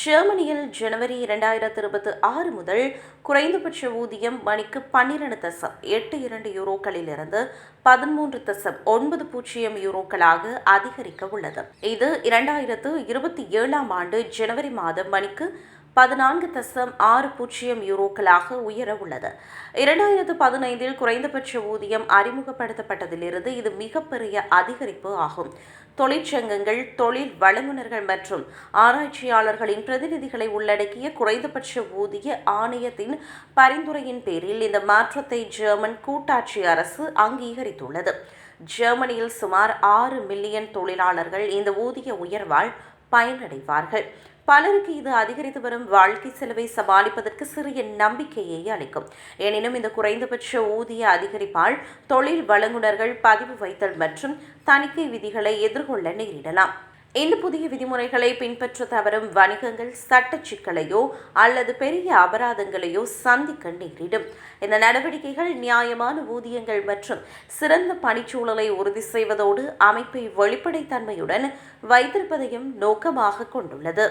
ஜெர்மனியில் ஜனவரி இரண்டாயிரத்து இருபத்தி ஆறு முதல் குறைந்தபட்ச ஊதியம் மணிக்கு பன்னிரண்டு தசம் எட்டு இரண்டு யூரோக்களிலிருந்து பதிமூன்று தசம் ஒன்பது பூஜ்ஜியம் யூரோக்களாக அதிகரிக்க உள்ளது. இது இரண்டாயிரத்து இருபத்தி ஏழாம் ஆண்டு ஜனவரி மாதம் மணிக்கு பதினான்கு தசம் ஆறு பூஜ்ஜியம் யூரோக்களாக உயர உள்ளது. இரண்டாயிரத்து பதினைந்தில் குறைந்தபட்ச ஊதியம் அறிமுகப்படுத்தப்பட்டதிலிருந்து இது மிகப்பெரிய அதிகரிப்பு ஆகும். தொழிற்சங்கங்கள் தொழில் வழங்குநர்கள் மற்றும் ஆராய்ச்சியாளர்களின் பிரதிநிதிகளை உள்ளடக்கிய குறைந்தபட்ச ஊதிய ஆணையத்தின் பரிந்துரையின் பேரில் இந்த மாற்றத்தை ஜெர்மன் கூட்டாட்சி அரசு அங்கீகரித்துள்ளது. ஜெர்மனியில் சுமார் ஆறு மில்லியன் தொழிலாளர்கள் இந்த ஊதிய உயர்வால் பயனடைவார்கள். பலருக்கு இது அதிகரித்து வரும் வாழ்க்கை செலவை சமாளிப்பதற்கு சிறிய நம்பிக்கையை அளிக்கும். எனினும் இந்த குறைந்தபட்ச ஊதிய அதிகரிப்பால் தொழில் வழங்குநர்கள் பதிவு வைத்தல் மற்றும் தணிக்கை விதிகளை எதிர்கொள்ள நேரிடலாம். இந்த புதிய விதிமுறைகளை பின்பற்ற தவறும் வணிகங்கள் சட்ட சிக்கலையோ அல்லது பெரிய அபராதங்களையோ சந்திக்க நேரிடும். இந்த நடவடிக்கைகள் நியாயமான ஊதியங்கள் மற்றும் சிறந்த பணிச்சூழலை உறுதி செய்வதோடு அமைப்பை வெளிப்படைத்தன்மையுடன் வைத்திருப்பதையும் நோக்கமாக கொண்டுள்ளது.